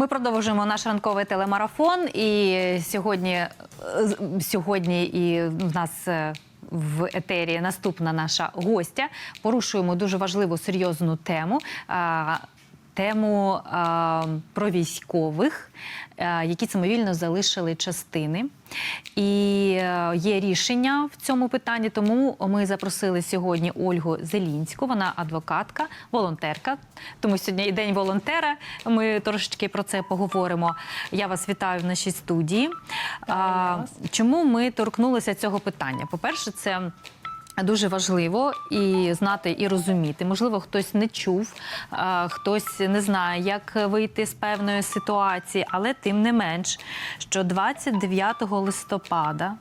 Ми продовжуємо наш ранковий телемарафон. І сьогодні, е, сьогодні і в нас. е, В етері наступна наша гостя. Порушуємо дуже важливу серйозну тему. Тему а, про військових, а, які самовільно залишили частини. І е, є рішення в цьому питанні. Тому ми запросили сьогодні Ольгу Зелінську. Вона адвокатка, волонтерка. Тому сьогодні і день волонтера. Ми трошечки про це поговоримо. Я вас вітаю в нашій студії. А, чому ми торкнулися цього питання? По-перше, це. Дуже важливо і знати, і розуміти. Можливо, хтось не чув, хтось не знає, як вийти з певної ситуації, але тим не менш, що 29 листопада.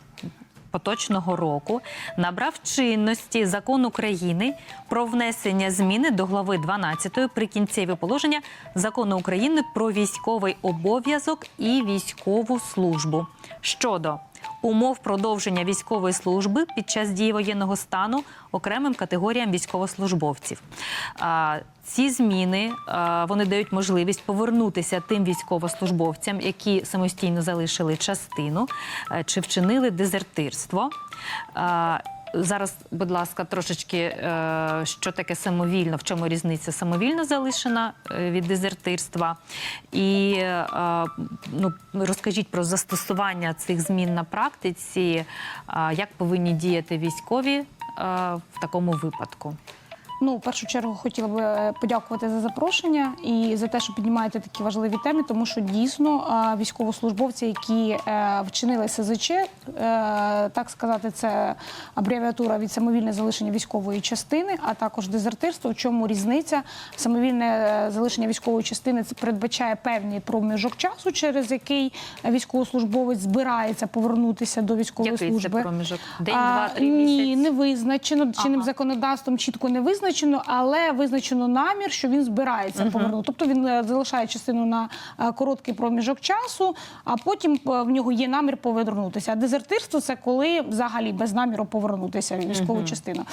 Поточного року набрав чинності закон України про внесення зміни до глави 12 прикінцеві положення закону України про військовий обов'язок і військову службу щодо умов продовження військової служби під час дії воєнного стану окремим категоріям військовослужбовців. Ці зміни вони дають можливість повернутися тим військовослужбовцям, які самостійно залишили частину е, чи вчинили дезертирство. Зараз, будь ласка, трошечки, е, що таке самовільно, в чому різниця самовільно залишена е, від дезертирства. І е, ну, розкажіть про застосування цих змін на практиці, як повинні діяти військові в такому випадку. Ну, в першу чергу хотіла би е, подякувати за запрошення і за те, що піднімаєте такі важливі теми, тому що дійсно військовослужбовці, які е, вчинили СЗЧ, е, так сказати, це абревіатура від самовільне залишення військової частини, а також дезертирство. В чому різниця? Самовільне е, залишення військової частини це передбачає певний проміжок часу, через який військовослужбовець збирається повернутися до військової Який служби. це проміжок? День, два, три Ні, місяць? не визначено. Чинним Ага. законодавством чітко не визначено, але визначено намір, що він збирається повернути. Тобто він е, залишає частину на е, короткий проміжок часу, а потім е, в нього є намір повернутися. А дезертирство це коли взагалі без наміру повернутися в військову частину.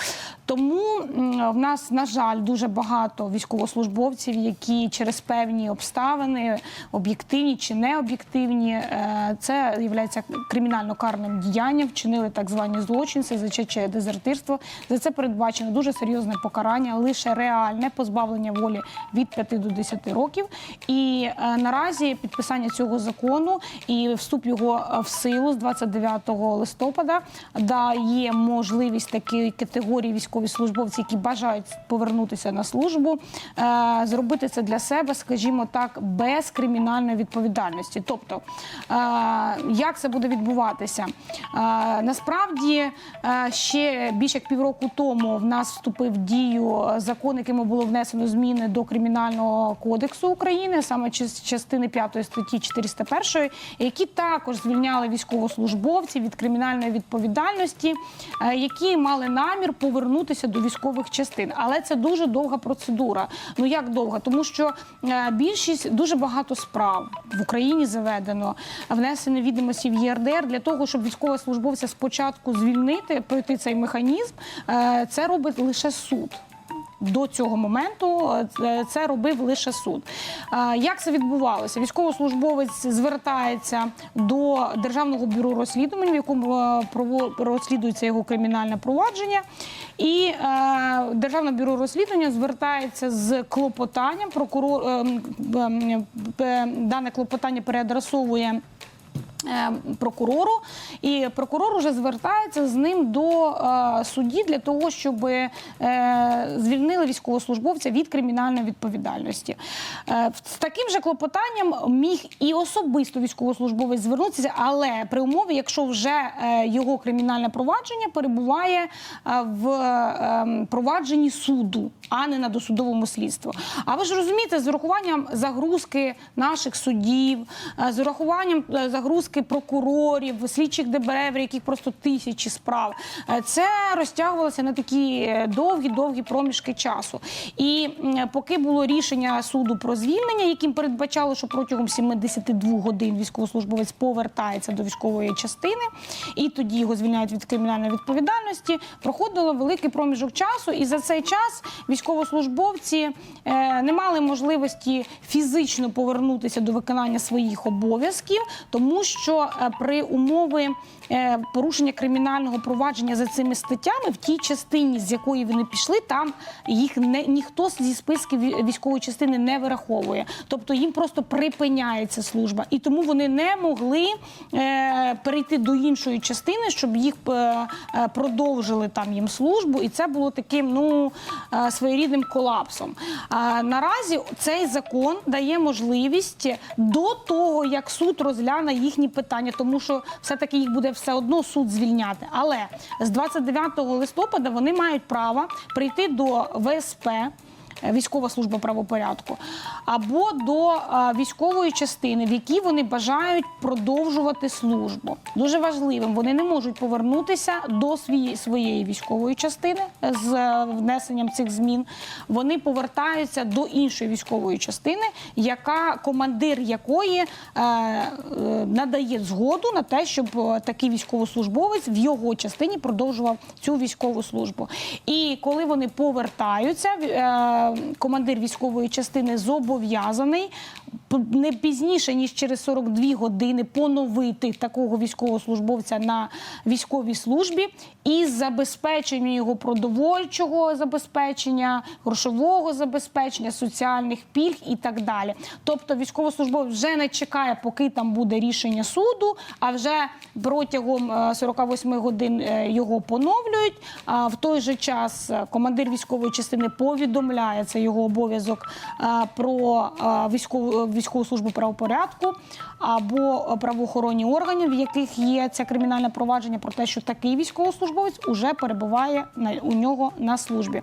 Тому в нас, на жаль, дуже багато військовослужбовців, які через певні обставини, об'єктивні чи не об'єктивні, е, це є кримінально карним діянням, вчинили так звані злочин, СЗЧ чи дезертирство. За це передбачено дуже серйозне покарання, лише реальне позбавлення волі від 5 до 10 років. І е, наразі підписання цього закону і вступ його е, в силу з 29 листопада дає можливість такій категорії військовослужбовців, які бажають повернутися на службу, е, зробити це для себе, скажімо так, без кримінальної відповідальності. Тобто, як це буде відбуватися? Насправді ще більше як півроку тому в нас вступив в дію е, закон, яким було внесено зміни до кримінального кодексу України, саме частини 5 статті 401, які також звільняли військовослужбовців від кримінальної відповідальності, е, які мали намір повернутися до військових частин. Але це дуже довга процедура. Ну як довга? Тому що е, більшість дуже багато справ в Україні заведено, внесено відомості в ЄРДР для того, щоб військовослужбовця спочатку звільнити, пройти цей механізм. Це робить лише суд. До цього моменту е, це робив лише суд. Як це відбувалося? Військовослужбовець звертається до Державного бюро розслідувань, в якому е, розслідується його кримінальне провадження, і е, Державне бюро розслідування звертається з клопотанням. Прокурор е, м, м, е, дане клопотання переадресовує прокурору, і прокурор вже звертається з ним до е, судді для того, щоб е, звільнили військовослужбовця від кримінальної відповідальності. Е, з таким же клопотанням міг і особисто військовослужбовець звернутися, але при умові, якщо вже е, його кримінальне провадження перебуває е, в е, провадженні суду, а не на досудовому слідстві. А ви ж розумієте, з урахуванням загрузки наших судів, е, з урахуванням е, загрузки обов'язки прокурорів, слідчих ДБР, яких просто тисячі справ. Е, Це розтягувалося на такі довгі-довгі проміжки часу. І поки було рішення суду про звільнення, яким передбачало, що протягом 72 годин військовослужбовець повертається до військової частини, і тоді його звільняють від кримінальної відповідальності, проходило великий проміжок часу, і за цей час військовослужбовці е, не мали можливості фізично повернутися до виконання своїх обов'язків, тому що е, при умови е, порушення кримінального провадження за цими статтями в тій частині, з якої вони пішли, там їх не ніхто зі списків військової частини не вираховує. Тобто їм просто припиняється служба, і тому вони не могли е, перейти до іншої частини, щоб їх продовжили там їм службу, і це було таким ну своєрідним колапсом. Наразі цей закон дає можливість до того, як суд розгляне їхні питання, тому що все-таки їх буде все одно суд звільняти. Але з 29 листопада вони мають право прийти до ВСП. Е, Військова служба правопорядку або до е, військової частини, в якій вони бажають продовжувати службу. Дуже важливим, вони не можуть повернутися до своєї, військової частини з е, внесенням цих змін. Вони повертаються до іншої військової частини, яка командир якої надає згоду на те, щоб такий військовослужбовець в його частині продовжував цю військову службу. І коли вони повертаються, командир військової частини зобов'язаний не пізніше ніж через 42 години поновити такого військовослужбовця на військовій службі із забезпеченням його продовольчого забезпечення, грошового забезпечення, соціальних пільг і так далі. Тобто військовослужбовець вже не чекає, поки там буде рішення суду, а вже протягом е, 48 годин е, його поновлюють. А в той же час е, командир військової частини повідомляє це його обов'язок е, про е, військову військову службу правопорядку або правоохоронні органи, в яких є це кримінальне провадження, про те, що такий військовослужбовець уже перебуває на у нього на службі.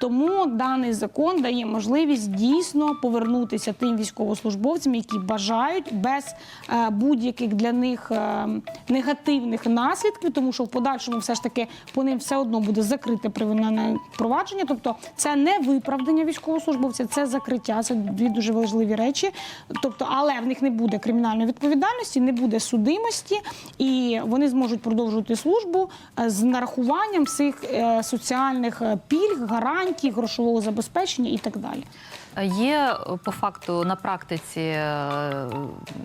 Тому даний закон дає можливість дійсно повернутися тим військовослужбовцям, які бажають без е, будь-яких для них е, негативних наслідків, тому що в подальшому все ж таки по ним все одно буде закрите кримінальне провадження. Тобто це не виправдання військовослужбовця, це закриття. Це дві дуже важливі речі. Тобто, але в них не буде кримінальної відповідальності, не буде судимості, і вони зможуть продовжувати службу е, з нарахуванням всіх е, соціальних е, пільг, гарантій, грошового забезпечення і так далі. Є е, по факту на практиці, е,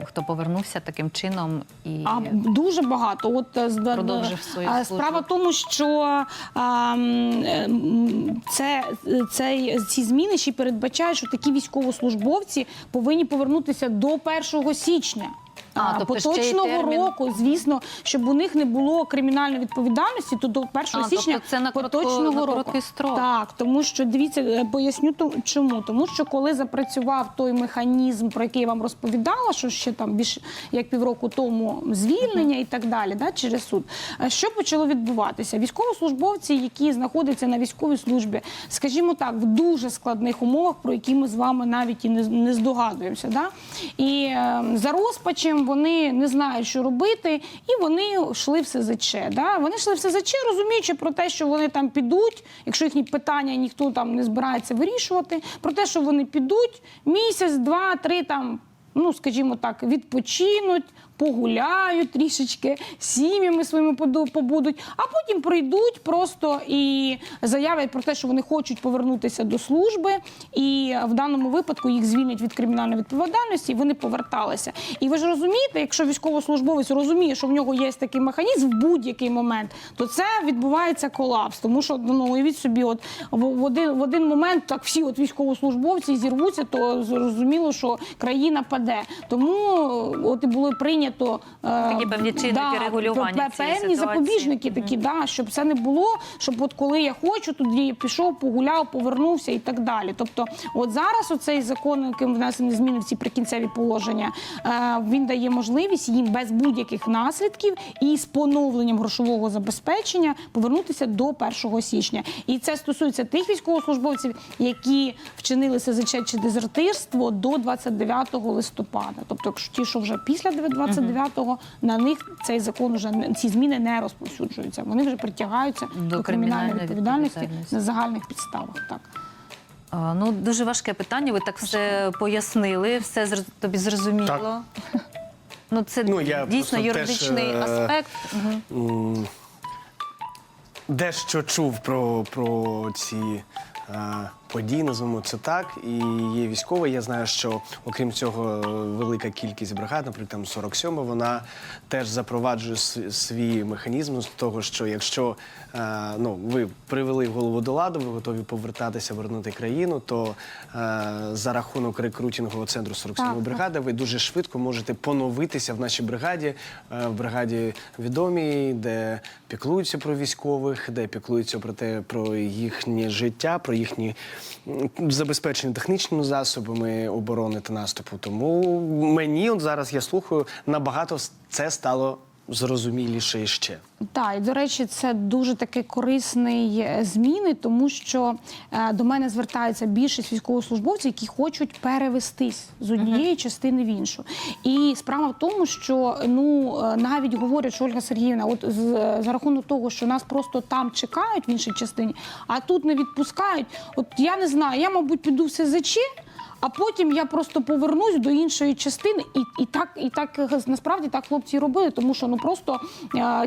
хто повернувся таким чином і А дуже багато. От е, Продовжив свою службу. справа в тому, що а, це, це ці зміни ще передбачають, що такі військовослужбовці повинні повернутися до 1 січня. А, А, тобто поточного року, звісно, щоб у них не було кримінальної відповідальності, то до 1 А, тобто січня це на коротко- поточного на року. строк. Так, тому що дивіться, е, поясню то- чому. Тому що коли запрацював той механізм, про який я вам розповідала, що ще там більше як півроку тому звільнення і так далі, да, через суд. е, Що почало відбуватися? Військовослужбовці, які знаходяться на військовій службі, скажімо так, в дуже складних умовах, про які ми з вами навіть і не, не здогадуємося. Да? І е, за розпачем вони не знають, що робити, і вони йшли в СЗЧ. Да? Вони йшли в СЗЧ, розуміючи про те, що вони там підуть, якщо їхні питання ніхто там не збирається вирішувати, про те, що вони підуть місяць, два, три там. Ну, скажімо так, відпочинуть, погуляють трішечки, сім'ями своїми побудуть, а потім прийдуть просто і заявлять про те, що вони хочуть повернутися до служби, і в даному випадку їх звільнять від кримінальної відповідальності, і вони поверталися. І ви ж розумієте, якщо військовослужбовець розуміє, що в нього є такий механізм в будь-який момент, то це відбувається колапс. Тому що ну уявіть собі, от в один в один момент так всі от військовослужбовці зірвуться, то зрозуміло, що країна паде. Тому от і було прийнято е, Такі певні чинники регулювання певні запобіжники такі, да, щоб це не було, щоб от коли я хочу, тоді я пішов, погуляв, повернувся і так далі. Тобто, от зараз оцей закон, яким внесені зміни в ці прикінцеві положення, е, він дає можливість їм без будь-яких наслідків і з поновленням грошового забезпечення повернутися до 1 січня. І це стосується тих військовослужбовців, які вчинили СЗЧ чи дезертирство до 29 листопада. Тобто, якщо ті, що вже після 29 29-го на них цей закон уже ці зміни не розповсюджуються. Вони вже притягаються До до, кримінальної відповідальності відповідальності. на загальних підставах. Так. Ну, дуже важке питання. Ви так все пояснили, все тобі зрозуміло. Ну, це Ну, я дійсно юридичний теж, е, аспект. М, Дещо чув про, про ці події, називаємо це так. І є військовий. Я знаю, що окрім цього, велика кількість бригад, наприклад, там 47 вона теж запроваджує свій механізм з того, що якщо е, ну, ви привели голову до ладу, ви готові повертатися, вернути країну, то е, за рахунок рекрутингового центру 47 Так, бригади ви дуже швидко можете поновитися в нашій бригаді, е, в бригаді відомій, де піклуються про військових, де піклуються про те, про їхнє життя, про їхні м, забезпечення технічними засобами оборони та наступу. Тому мені от зараз я слухаю, набагато це стало зрозуміліше іще. Так, і до речі, це дуже такий корисний е, зміни, тому що е, до мене звертаються більшість військовослужбовців, які хочуть перевестись з однієї частини в іншу. І справа в тому, що ну е, навіть говорять, що Ольга Сергіївна, от за рахунок того, що нас просто там чекають в іншій частині, а тут не відпускають. От я не знаю, я мабуть піду в СЗЧ. А потім я просто повернусь до іншої частини, і, і так, і так насправді так хлопці робили, тому що ну просто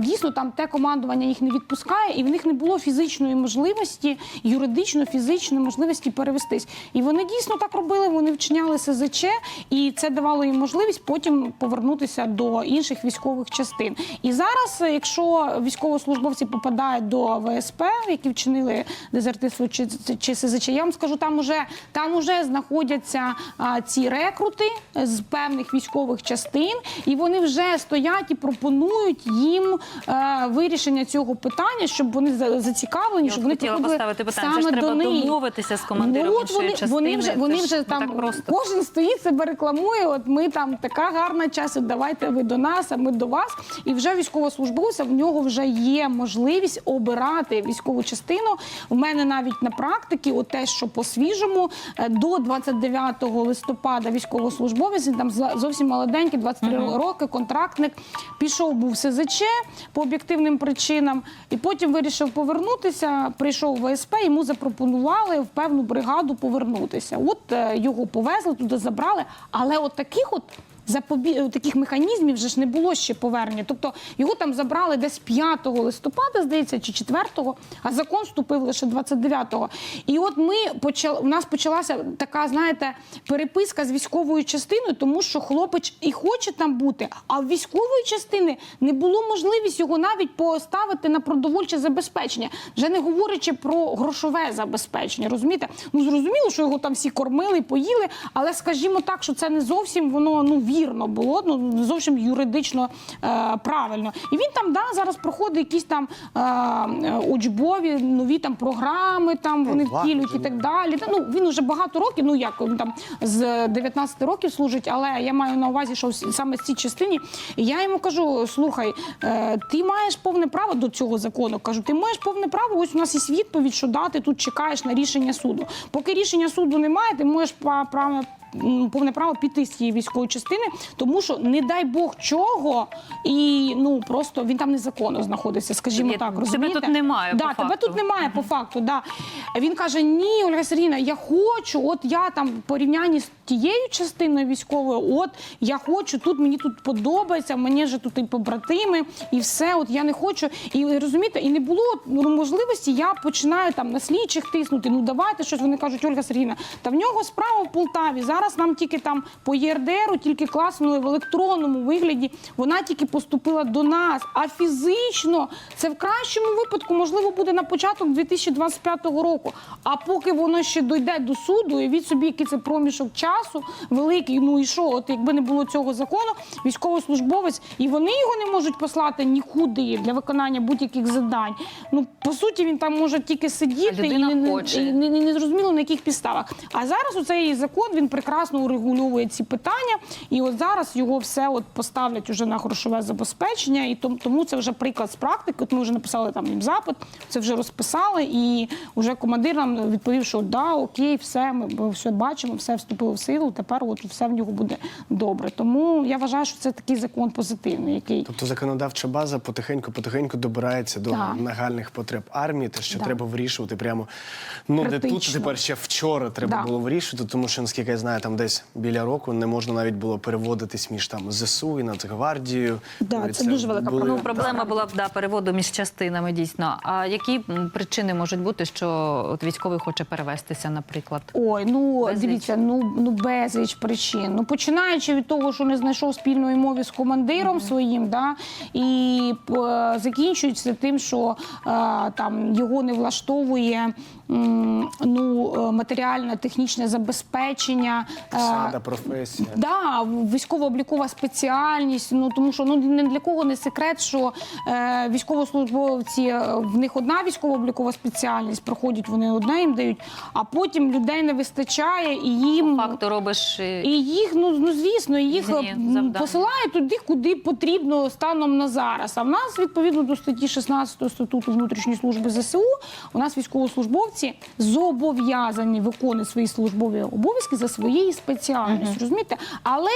дійсно там те командування їх не відпускає, і в них не було фізичної можливості, юридично фізичної можливості перевестись. І вони дійсно так робили. Вони вчиняли СЗЧ, і це давало їм можливість потім повернутися до інших військових частин. І зараз, якщо військовослужбовці попадають до ВСП, які вчинили дезертирство чи, чи СЗЧ, я вам скажу, там уже там уже знаходяться а, ці рекрути з певних військових частин, і вони вже стоять і пропонують їм е, вирішення цього питання, щоб вони зацікавлені, Я щоб вони хотіла приходили поставити питання. саме Це ж до треба них. домовитися з командиром Ну, от вони, частини. Вони вже, вони вже там просто. кожен стоїть себе рекламує. От ми там така гарна час, от давайте ви до нас, а ми до вас. І вже військовослужбовця в нього вже є можливість обирати військову частину. У мене навіть на практиці, от те, що по свіжому, е, до 29 листопада військовослужбовець, він там зовсім молоденький, 23 роки, контрактник, пішов був СЗЧ по об'єктивним причинам, і потім вирішив повернутися. Прийшов в ВСП, йому запропонували в певну бригаду повернутися. От е, його повезли туди, забрали. Але от таких от запобі... таких механізмів вже ж не було ще повернення. Тобто його там забрали десь 5 листопада, здається, чи 4, а закон вступив лише 29-го. І от ми почали, у нас почалася така, знаєте, переписка з військовою частиною, тому що хлопець і хоче там бути, а в військової частини не було можливість його навіть поставити на продовольче забезпечення, вже не говорячи про грошове забезпечення. Розумієте? Ну зрозуміло, що його там всі кормили, поїли, але скажімо так, що це не зовсім воно ну вірно було, ну не зовсім юридично е, правильно. І він там да зараз проходить якісь там е, е, учбові нові там програми, там вони втілюють і так далі. Та, ну він уже багато років, ну як він там з 19 років служить, але я маю на увазі, що саме в цій частині. Я йому кажу: слухай, е, ти маєш повне право до цього закону. Кажу, ти маєш повне право. Ось у нас є відповідь, що да, ти тут чекаєш на рішення суду. Поки рішення суду немає, ти можеш право. Повне право піти з цієї військової частини, тому що не дай Бог чого, і ну просто він там незаконно знаходиться, скажімо так. тебе тут немає, Да, по тебе факту. тут немає по факту. Да. Він каже: Ні, Ольга Сергійовна, я хочу, от я там в порівнянні з тією частиною військовою, от я хочу, тут мені тут подобається, мені ж тут і побратими, і все. От я не хочу. І розумієте, і не було ну, можливості. Я починаю там на слідчих тиснути. Ну давайте щось. Вони кажуть, Ольга Сергійовна, та в нього справа в Полтаві. Зараз нам тільки там по ЄРДРу, тільки класнули в електронному вигляді. Вона тільки поступила до нас. А фізично це в кращому випадку можливо буде на початок 2025 року. А поки воно ще дойде до суду, і від собі який це проміжок часу великий. Ну і що? От якби не було цього закону, військовослужбовець і вони його не можуть послати нікуди для виконання будь-яких завдань. Ну по суті, він там може тільки сидіти і не, і не, не, не зрозуміло на яких підставах. А зараз у цей закон він прекрасно прекрасно урегульовує ці питання. І от зараз його все от поставлять уже на грошове забезпечення. І тому, це вже приклад з практики. От ми вже написали там їм запит, це вже розписали, і вже командир нам відповів, що да, окей, все, ми все бачимо, все вступило в силу. Тепер от все в нього буде добре. Тому я вважаю, що це такий закон позитивний, який Тобто законодавча база потихеньку-потихеньку добирається до Так. нагальних потреб армії, те, що Да. треба вирішувати прямо ну де тут тепер ще вчора треба Да. було вирішувати, тому що наскільки я знаю, там десь біля року не можна навіть було переводитись між там ЗСУ і Нацгвардією. Да, це дуже велика були- Ну, Так. проблема була б да, переводу між частинами дійсно. А які причини можуть бути, що от військовий хоче перевестися, наприклад? Ой, ну Безліч. дивіться, ну ну безліч причин. Ну починаючи від того, що не знайшов спільної мови з командиром своїм, да і е, закінчується тим, що е, там його не влаштовує ну е, матеріальне технічне забезпечення. е, Посада, професія. Да, військово-облікова спеціальність. Ну тому що ну не для кого не секрет, що е, військовослужбовці е, в них одна військово-облікова спеціальність, проходять вони одне їм дають, а потім людей не вистачає і їм. Факту робиш І їх, ну, ну звісно, їх завдання. посилають туди, куди потрібно станом на зараз. А в нас, відповідно до статті 16 статуту внутрішньої служби ЗСУ, у нас військовослужбовці зобов'язані виконувати свої службові обов'язки за своєю спеціальністю. Розумієте? Але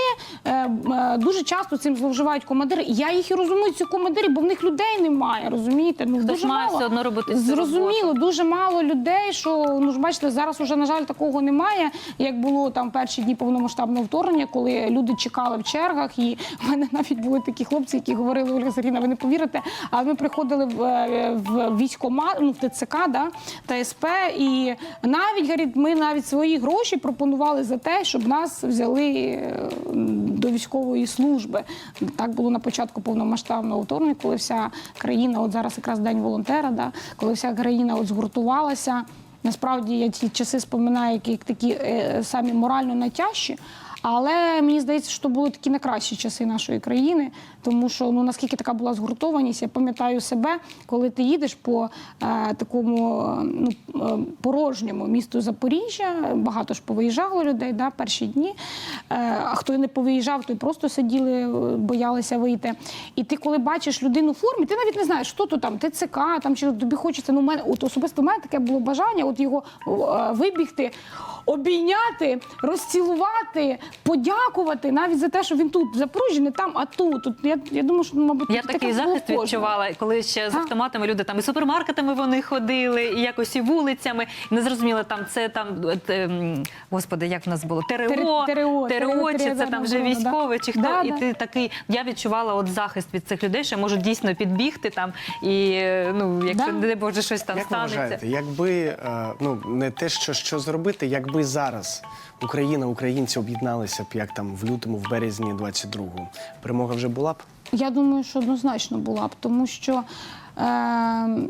е, е, дуже часто цим зловживають командири. Я їх і розумію, ці командири, бо в них людей немає. Розумієте? Ну Хтось дуже має мало. все одно робити Зрозуміло, роботу. дуже мало людей, що ну ж бачите, зараз уже на жаль такого немає, як було там перші дні повномасштабного вторгнення, коли люди чекали в чергах. І в мене навіть були такі хлопці, які говорили Ольга Сергійовна, ви не повірите. А ми приходили в, е, в військкомат, ну в ТЦК, да, та СП, і навіть говорить, ми навіть свої гроші пропонували за те, щоб нас взяли е, до військової служби. Так було на початку повномасштабного вторгнення, коли вся країна, от зараз якраз день волонтера, да, коли вся країна от згуртувалася. Насправді я ті часи споминаю, як, як такі е, самі морально найтяжчі. Але мені здається, що були такі найкращі часи нашої країни, тому що ну наскільки така була згуртованість, я пам'ятаю себе, коли ти їдеш по е, такому ну, е, порожньому місту Запоріжжя, багато ж повиїжджало людей да, перші дні. Е, а хто не повиїжджав, той просто сиділи, е, боялися вийти. І ти, коли бачиш людину в формі, ти навіть не знаєш, хто то там, ТЦК, там чи тобі хочеться. Ну, мене от особисто в мене таке було бажання, от його е, вибігти, обійняти, розцілувати, подякувати навіть за те, що він тут в Запоріжжі, не там, а тут. От я, я думаю, що мабуть Я такий захист відчувала, коли ще з автоматами люди там і супермаркетами вони ходили, і якось і вулицями. Не зрозуміло, там це там, ем, господи, як в нас було? ТРО, Тер- ТРО, ТРО, чи це там вже да. чи хто. Да, і да. ти такий, я відчувала от захист від цих людей, що можуть дійсно підбігти там, і ну, якщо Да. не Боже щось там Як ви станеться. вважаєте, якби е, ну не те, що, що зробити, якби зараз Україна, українці об'єдналися б як там в лютому, в березні 22-го, перемога вже була б? Я думаю, що однозначно була б, тому що е,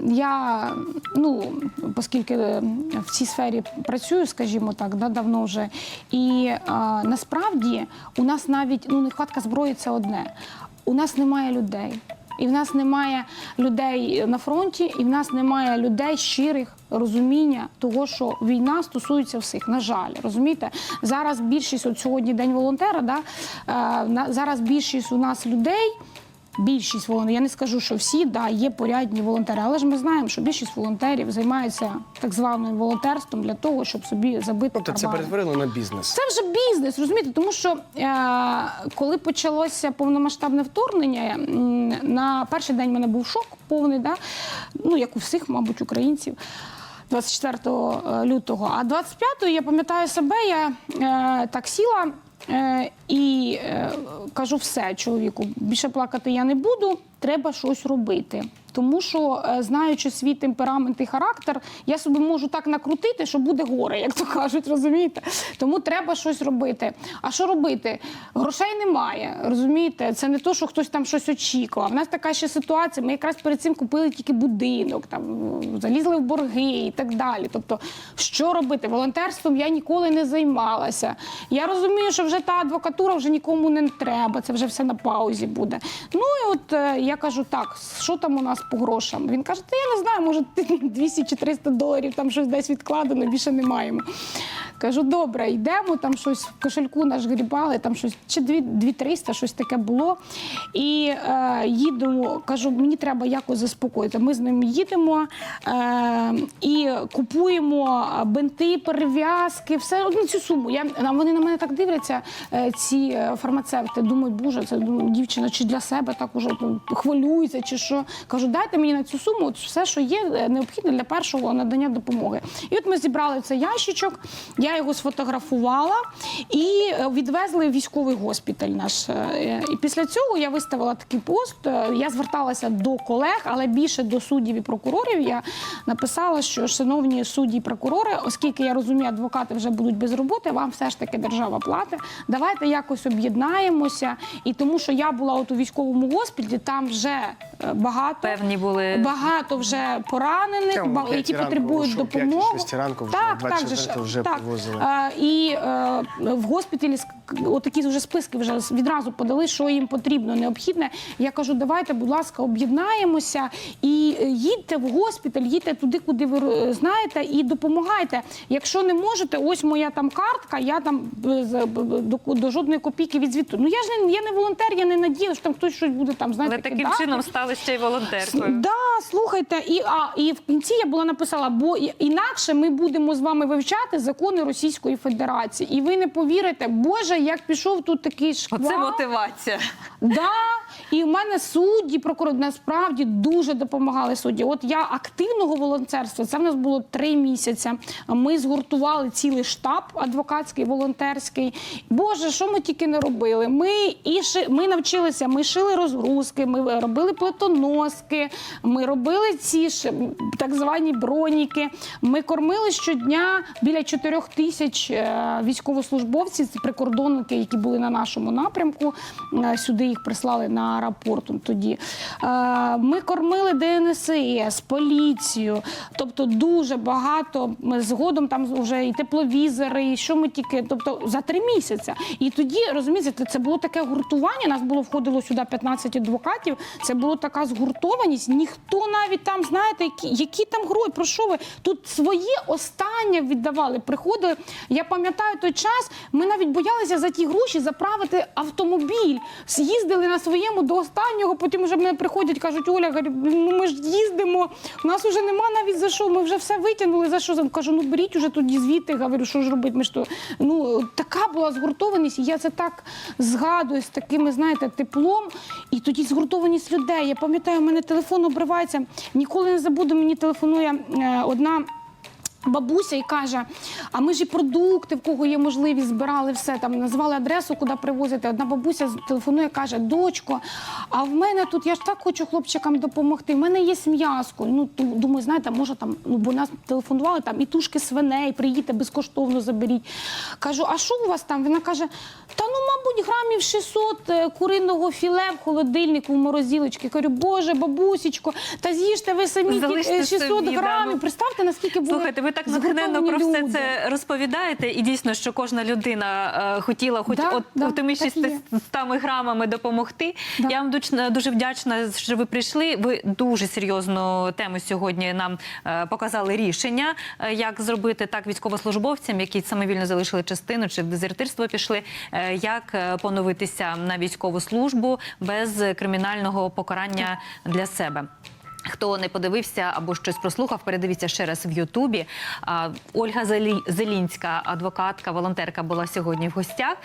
я, ну, оскільки в цій сфері працюю, скажімо так, да, давно вже, і е, насправді у нас навіть ну, нехватка зброї це одне. У нас немає людей. І в нас немає людей на фронті, і в нас немає людей щирих розуміння того, що війна стосується всіх. На жаль, розумієте, зараз більшість от сьогодні день волонтера. Да, е, зараз більшість у нас людей. Більшість волонтерів, я не скажу, що всі, да, є порядні волонтери, але ж ми знаємо, що більшість волонтерів займаються так званим волонтерством для того, щоб собі забити Тобто це перетворило на бізнес. Це вже бізнес, розумієте? Тому що е, коли почалося повномасштабне вторгнення, на перший день в мене був шок повний, да? ну як у всіх, мабуть, українців. 24 лютого, а 25-го я пам'ятаю себе, я е, так сіла е, і е, кажу все чоловіку, більше плакати я не буду, треба щось робити. Тому що, е, знаючи свій темперамент і характер, я собі можу так накрутити, що буде горе, як то кажуть, розумієте? Тому треба щось робити. А що робити? Грошей немає, розумієте? Це не то, що хтось там щось очікував. У нас така ще ситуація. Ми якраз перед цим купили тільки будинок, там залізли в борги і так далі. Тобто, що робити? Волонтерством я ніколи не займалася. Я розумію, що вже та адвокатура вже нікому не треба, це вже все на паузі буде. Ну і от е, я кажу, так, що там у нас по грошам? Він каже, та я не знаю, може 200 чи 300 доларів, там щось десь відкладено, більше не маємо. Кажу, добре, йдемо, там щось в кошельку наш грібали, там щось чи дві, дві 300, щось таке було. І е, їдемо, кажу, мені треба якось заспокоїти. Ми з ним їдемо е, і купуємо бинти, перев'язки, все одну цю суму. Я, вони на мене так дивляться, е, ці е, фармацевти. Думаю, боже, це думаю, дівчина чи для себе так уже ну, хвилюється, чи що. Кажу, дайте мені на цю суму все, що є е, необхідне для першого надання допомоги. І от ми зібрали цей ящичок, я його сфотографувала і е, відвезли в військовий госпіталь наш. Е, І після цього я виставила такий пост. Е, Я зверталася до колег, але більше до суддів і прокурорів. Я написала, що шановні судді і прокурори, оскільки я розумію, адвокати вже будуть без роботи, вам все ж таки держава платить. Давайте якось об'єднаємося. І тому, що я була от у військовому госпіталі, там вже е, багато Певні були багато вже поранених, які потребують допомоги. ранку вже, так, так, же ж, 24-го вже так. Е, і е, в госпіталі отакі вже списки вже відразу подали, що їм потрібно, необхідне. Я кажу, давайте, будь ласка, об'єднаємося і е, їдьте в госпіталь, їдьте туди, куди ви е, знаєте, і допомагайте. Якщо не можете, ось моя там картка, я там до, до жодної копійки від звіту. Ну я ж не я не волонтер, я не надію, що там хтось щось буде там знаєте. але таким кидати. чином стали ще й волонтеркою. Да, слухайте, і а і в кінці я була написала, бо інакше ми будемо з вами вивчати закони Російської Федерації. І ви не повірите, Боже, як пішов тут такий шквал. Оце мотивація. Да, і в мене судді, прокурори насправді дуже допомагали судді. От я активного волонтерства, це в нас було три місяці. Ми згуртували цілий штаб адвокатський, волонтерський. Боже, що ми тільки не робили? Ми і ши, ми навчилися, ми шили розгрузки, ми робили плетоноски, ми робили ці ж так звані броніки. Ми кормили щодня біля 4 тисяч е, військовослужбовців, прикордонники, які були на нашому напрямку. Е, Сюди їх прислали на аеропорт тоді. Е, Ми кормили ДНСС, поліцію, тобто дуже багато. Ми згодом там вже і тепловізори, і що ми тільки, тобто за три місяці. І тоді розумієте, це було таке гуртування. Нас було входило сюди 15 адвокатів. Це була така згуртованість. Ніхто навіть там, знаєте, які, які там гроші, про що ви тут своє останнє віддавали. Приходили. Я пам'ятаю той час. Ми навіть боялися за ті гроші заправити автомобіль. З'їздили на своєму до останнього. Потім вже мене приходять, кажуть, Оля, ну ми ж їздимо. У нас вже нема навіть за що. Ми вже все витягнули. За що кажу, ну беріть уже тоді звідти. Говорю, що ж робити? Ми ж то ну така була згуртованість. І я це так згадую з такими, знаєте, теплом. І тоді згуртованість людей. Я пам'ятаю, у мене телефон обривається. Ніколи не забуду. Мені телефонує е, одна. Бабуся і каже: а ми ж і продукти, в кого є можливість, збирали все там, назвали адресу, куди привозити. Одна бабуся телефонує, каже: дочко, а в мене тут я ж так хочу хлопчикам допомогти. В мене є м'яско. Ну думаю, знаєте, може там, ну бо нас телефонували там і тушки свиней, приїдьте безкоштовно заберіть. Кажу, а що у вас там? Вона каже: та ну, мабуть, грамів 600 е, куриного філе в холодильнику в морозилочці. Кажу, боже, бабусічко, та з'їжте ви самі Залиште е, 600 собі, да, грамів. ну. Представте, наскільки було Слухайте, ви так натхненно про все люди. це розповідаєте, і дійсно, що кожна людина е, хотіла, хоч Да, от да, тими так 600 грамами допомогти. Да. Я вам дуч- дуже вдячна, що ви прийшли. Ви дуже серйозну тему сьогодні нам е, показали рішення, е, як зробити так військовослужбовцям, які самовільно залишили частину чи в дезертирство пішли, е, як е, поновитися на військову службу без кримінального покарання для себе. Хто не подивився або щось прослухав, передивіться ще раз в Ютубі. Ольга Зелінська, адвокатка, волонтерка, була сьогодні в гостях.